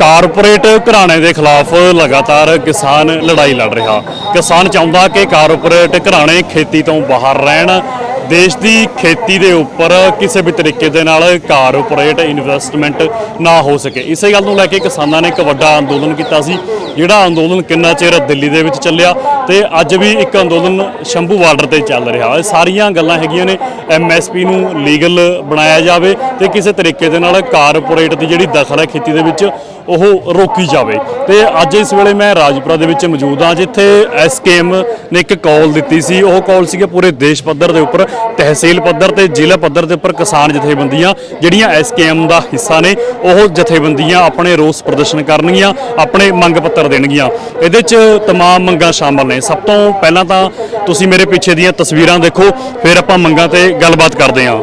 Corporate ਘਰਾਣੇ ਦੇ ਖਿਲਾਫ ਲਗਾਤਾਰ ਕਿਸਾਨ ਲੜਾਈ ਲੜ ਰਿਹਾ। ਕਿਸਾਨ ਚਾਹੁੰਦਾ ਕਿ ਕਾਰਪੋਰੇਟ ਘਰਾਣੇ ਖੇਤੀ ਤੋਂ ਬਾਹਰ ਰਹਿਣ। ਦੇਸ਼ ਦੀ ਖੇਤੀ ਦੇ ਉੱਪਰ ਕਿਸੇ ਵੀ ਤਰੀਕੇ ਦੇ ਨਾਲ ਕਾਰਪੋਰੇਟ ਇਨਵੈਸਟਮੈਂਟ ਨਾ ਹੋ ਸਕੇ। ਇਸੇ ਗੱਲ ਨੂੰ ਲੈ ਕੇ ਕਿਸਾਨਾਂ ਨੇ ਇੱਕ ਵੱਡਾ ਅੰਦੋਲਨ ਕੀਤਾ ਸੀ, ਜਿਹੜਾ ਅੰਦੋਲਨ ਕਿੰਨਾ ਚਿਰ ਦਿੱਲੀ ਦੇ ਵਿੱਚ ਚੱਲਿਆ ਤੇ ਅੱਜ ਵੀ ਇੱਕ ਅੰਦੋਲਨ ਸ਼ੰਭੂ ਬਾਰਡਰ ਤੇ ਚੱਲ ਰਿਹਾ ਇਹ ਸਾਰੀਆਂ ਗੱਲਾਂ ਹੈਗੀਆਂ ਨੇ ਐਮਐਸਪੀ ਨੂੰ ਲੀਗਲ ਬਣਾਇਆ ਜਾਵੇ ਤੇ ਕਿਸੇ ਤਰੀਕੇ ਦੇ ਨਾਲ ਕਾਰਪੋਰੇਟ ਦੀ ਜਿਹੜੀ ਦਖਲ ਹੈ ਖੇਤੀ ਦੇ ਵਿੱਚ ਉਹ ਰੋਕੀ ਜਾਵੇ ਤੇ ਅੱਜ ਇਸ ਵੇਲੇ ਮੈਂ ਰਾਜਪੁਰਾ ਦੇ ਵਿੱਚ ਮੌਜੂਦ ਹਾਂ ਜਿੱਥੇ ਐਸਕੇਐਮ ਨੇ ਇੱਕ ਕਾਲ ਦਿੱਤੀ ਸੀ ਉਹ ਕਾਲ ਸੀਗੇ ਪੂਰੇ ਦੇਸ਼ ਪੱਧਰ ਦੇ ਉੱਪਰ ਤਹਿਸੀਲ ਪੱਧਰ ਤੇ ਜ਼ਿਲ੍ਹਾ ਪੱਧਰ ਦੇ ਉੱਪਰ ਕਿਸਾਨ ਜਥੇਬੰਦੀਆਂ ਜਿਹੜੀਆਂ ਐਸਕੇਐਮ ਦਾ ਹਿੱਸਾ ਨੇ ਉਹ ਜਥੇਬੰਦੀਆਂ ਆਪਣੇ ਰੋਸ ਪ੍ਰਦਰਸ਼ਨ ਕਰਨਗੀਆਂ ਆਪਣੇ ਮੰਗ ਪੱਤਰ ਦੇਣਗੀਆਂ ਇਹਦੇ 'ਚ तमाम ਮੰਗਾਂ ਸ਼ਾਮਲ ਨੇ ਸਭ ਤੋਂ ਪਹਿਲਾਂ ਤਾਂ ਤੁਸੀਂ ਮੇਰੇ ਪਿੱਛੇ ਦੀਆਂ ਤਸਵੀਰਾਂ ਦੇਖੋ, ਫਿਰ ਆਪਾਂ ਮੰਗਾਂ ਤੇ ਗੱਲਬਾਤ ਕਰਦੇ ਹਾਂ।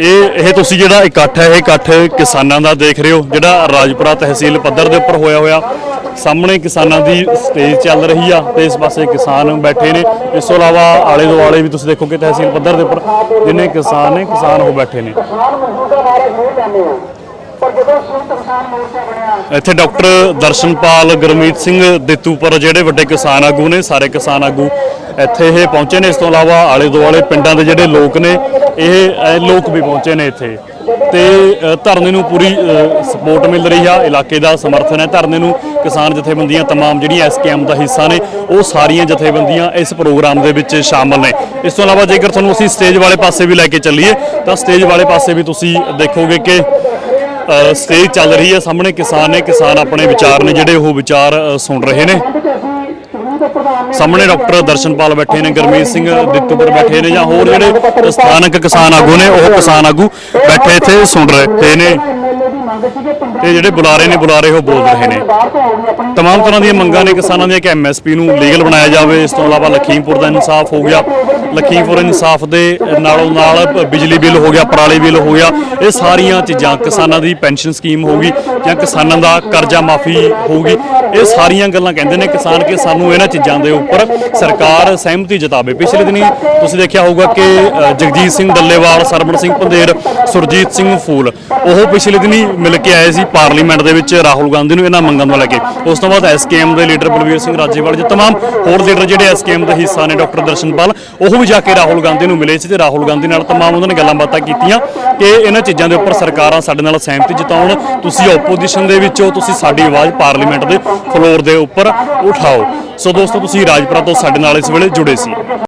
ਇਹ ਇਹ ਤੁਸੀਂ ਜਿਹੜਾ ਇਕੱਠ ਹੈ, ਇਹ ਇਕੱਠ ਕਿਸਾਨਾਂ ਦਾ ਦੇਖ ਰਹੇ ਹੋ, ਜਿਹੜਾ ਰਾਜਪੁਰਾ ਤਹਿਸੀਲ ਪੱਧਰ ਦੇ ਉੱਪਰ ਹੋਇਆ ਹੋਇਆ। ਸਾਹਮਣੇ ਕਿਸਾਨਾਂ ਦੀ ਸਟੇਜ ਚੱਲ ਰਹੀ ਆ ਤੇ ਇਸ ਪਾਸੇ ਕਿਸਾਨ ਬੈਠੇ ਨੇ। ਇਸ ਤੋਂ ਇਲਾਵਾ ਆਲੇ ਦੁਆਲੇ ਵੀ ਤੁਸੀਂ ਦੇਖੋਗੇ ਤਹਿਸੀਲ ਪੱਧਰ ਦੇ ਉੱਪਰ, ਜਿੰਨੇ ਕਿਸਾਨ ਨੇ, ਕਿਸਾਨ ਉਹ ਬੈਠੇ ਨੇ। ਇੱਥੇ ਡਾਕਟਰ ਦਰਸ਼ਨਪਾਲ ਗੁਰਮੀਤ ਸਿੰਘ ਦਿੱਤੂਪੁਰ ਜਿਹੜੇ ਵੱਡੇ ਕਿਸਾਨ ਆਗੂ ਨੇ ਸਾਰੇ ਕਿਸਾਨ ਆਗੂ ਇੱਥੇ ਇਹ ਪਹੁੰਚੇ ਨੇ ਇਸ ਤੋਂ ਇਲਾਵਾ ਆਲੇ ਦੁਆਲੇ ਪਿੰਡਾਂ ਦੇ ਜਿਹੜੇ ਲੋਕ ਨੇ ਇਹ ਇਹ ਲੋਕ ਵੀ ਪਹੁੰਚੇ ਨੇ ਇੱਥੇ ਤੇ ਅ, ਧਰਨੇ ਨੂੰ ਪੂਰੀ ਸਪੋਰਟ ਮਿਲ ਰਹੀ ਆ ਇਲਾਕੇ ਦਾ ਸਮਰਥਨ ਹੈ ਧਰਨੇ ਨੂੰ ਕਿਸਾਨ ਜਥੇਬੰਦੀਆਂ तमाम ਜਿਹੜੀਆਂ ਐਸਕੇਐਮ ਦਾ ਹਿੱਸਾ ਨੇ ਉਹ ਸਾਰੀਆਂ ਜਥੇਬੰਦੀਆਂ ਇਸ ਪ੍ਰੋਗਰਾਮ ਦੇ ਵਿੱਚ ਸ਼ਾਮਲ ਨੇ ਇਸ ਤੋਂ ਇਲਾਵਾ ਜੇਕਰ ਤੁਹਾਨੂੰ ਅਸੀਂ ਸਟੇਜ ਵਾਲੇ ਪਾਸੇ ਵੀ ਲੈ ਕੇ ਚੱਲੀਏ ਤਾਂ ਸਟੇਜ ਵਾਲੇ ਪਾਸੇ ਵੀ ਤੁਸੀਂ ਦੇਖੋਗੇ ਕਿ ਅ, ਸਟੇਜ ਚੱਲ ਰਹੀ ਹੈ ਸਾਹਮਣੇ। ਕਿਸਾਨ ਨੇ, ਕਿਸਾਨ ਆਪਣੇ ਵਿਚਾਰ ਨੇ, ਜਿਹੜੇ ਉਹ ਵਿਚਾਰ ਸੁਣ ਰਹੇ ਨੇ। ਸਾਹਮਣੇ ਡਾਕਟਰ ਦਰਸ਼ਨਪਾਲ ਬੈਠੇ ਨੇ, ਗੁਰਮੀਤ ਸਿੰਘ ਦਿੱਤੂਪੁਰ ਬੈਠੇ ਨੇ ਜਾਂ ਹੋਰ ਜਿਹੜੇ ਸਥਾਨਕ ਕਿਸਾਨ ਆਗੂ ਨੇ, ਉਹ ਕਿਸਾਨ ਆਗੂ ਬੈਠੇ ਇੱਥੇ ਸੁਣ ਰਹੇ ਨੇ। ਤੇ ਜਿਹੜੇ ਬੁਲਾਰੇ ਨੇ ਬੁਲਾਰੇ ਉਹ ਬੋਲ ਰਹੇ ਨੇ। ਬਾਹਰ ਤਮਾਮ ਤਰ੍ਹਾਂ ਦੀਆਂ ਮੰਗਾਂ ਨੇ ਕਿਸਾਨਾਂ ਦੀਆਂ ਕਿ ਐਮਐਸਪੀ ਨੂੰ ਲੀਗਲ ਬਣਾਇਆ ਜਾਵੇ। ਇਸ ਤੋਂ ਇਲਾਵਾ ਲਖੀਮਪੁਰ ਦਾ ਇਨਸਾਫ ਹੋ ਗਿਆ। ਲਖੀਮਪੁਰ ਇਨਸਾਫ ਦੇ ਨਾਲੋਂ ਨਾਲ ਬ- ਬਿਜਲੀ ਬਿੱਲ ਹੋ ਗਿਆ ਪਰਾਲੀ ਬਿੱਲ ਹੋ ਗਿਆ ਇਹ ਸਾਰੀਆਂ ਚੀਜ਼ਾਂ ਕਿਸਾਨਾਂ ਦੀ ਪੈਨਸ਼ਨ ਸਕੀਮ ਹੋਊਗੀ ਜਾਂ ਕਿਸਾਨਾਂ ਦਾ ਕਰਜ਼ਾ ਮਾਫੀ ਹੋਊਗੀ ਇਹ ਸਾਰੀਆਂ ਗੱਲਾਂ ਕਹਿੰਦੇ ਨੇ ਕਿਸਾਨ ਕਿ ਸਾਨੂੰ ਇਹਨਾਂ ਚੀਜ਼ਾਂ ਦੇ ਉੱਪਰ ਸਰਕਾਰ ਸਹਿਮਤੀ ਜਤਾਵੇ ਪਿਛਲੇ ਦਿਨੀ ਤੁਸੀਂ ਦੇਖਿਆ ਹੋਊਗਾ ਕਿ ਅ, ਜਗਜੀਤ ਸਿੰਘ ਡੱਲੇਵਾਲ ਸਰਵਣ ਸਿੰਘ ਪੰਧੇਰ ਸੁਰਜੀਤ ਸਿੰਘ ਫੂਲ ਉਹ ਪਿਛਲੇ ਦਿਨੀ ਮਿਲ ਕੇ ਆਏ ਸੀ ਪਾਰਲੀਮੈਂਟ ਦੇ ਵਿੱਚ ਰਾਹੁਲ ਗਾਂਧੀ ਨੂੰ ਇਹਨਾਂ ਮੰਗਾਂ ਨੂੰ ਲੈ ਕੇ ਉਸ ਤੋਂ ਬਾਅਦ ਐਸਕੇਐਮ ਦੇ ਲੀਡਰ ਬਲਵੀਰ ਸਿੰਘ ਰਾਜੇਵਾਲ ਜੀ तमाम ਹੋਰ ਲੀਡਰ ਜਿਹੜੇ ਐਸਕੇਐਮ ਦਾ ਹਿੱਸਾ ਨੇ ਡਾਕਟਰ ਦਰਸ਼ਨਪਾਲ ਉਹ ਖੁਦ ਜਾ ਕੇ ਰਾਹੁਲ ਗਾਂਧੀ ਨੂੰ ਮਿਲੇ ਸੀ ਤੇ ਰਾਹੁਲ ਗਾਂਧੀ ਨਾਲ ਤਮਾਮ ਉਹਨਾਂ ਨੇ ਗੱਲਾਂ ਬਾਤਾਂ ਕੀਤੀਆਂ ਕਿ ਇਹਨਾਂ ਚੀਜ਼ਾਂ ਦੇ ਉੱਪਰ ਸਰਕਾਰਾਂ ਸਾਡੇ ਨਾਲ ਸਹਿਮਤੀ ਜਤਾਉਣ, ਤੁਸੀਂ ਆਪੋਜੀਸ਼ਨ ਦੇ ਵਿੱਚੋਂ ਤੁਸੀਂ ਸਾਡੀ ਆਵਾਜ਼ ਪਾਰਲੀਮੈਂਟ ਦੇ ਫਲੋਰ ਦੇ ਉੱਪਰ ਉਠਾਓ। ਸੋ ਦੋਸਤੋ, ਤੁਸੀਂ ਰਾਜਪੁਰਾ ਤੋਂ ਸਾਡੇ ਨਾਲ ਇਸ ਵੇਲੇ ਜੁੜੇ ਸੀ।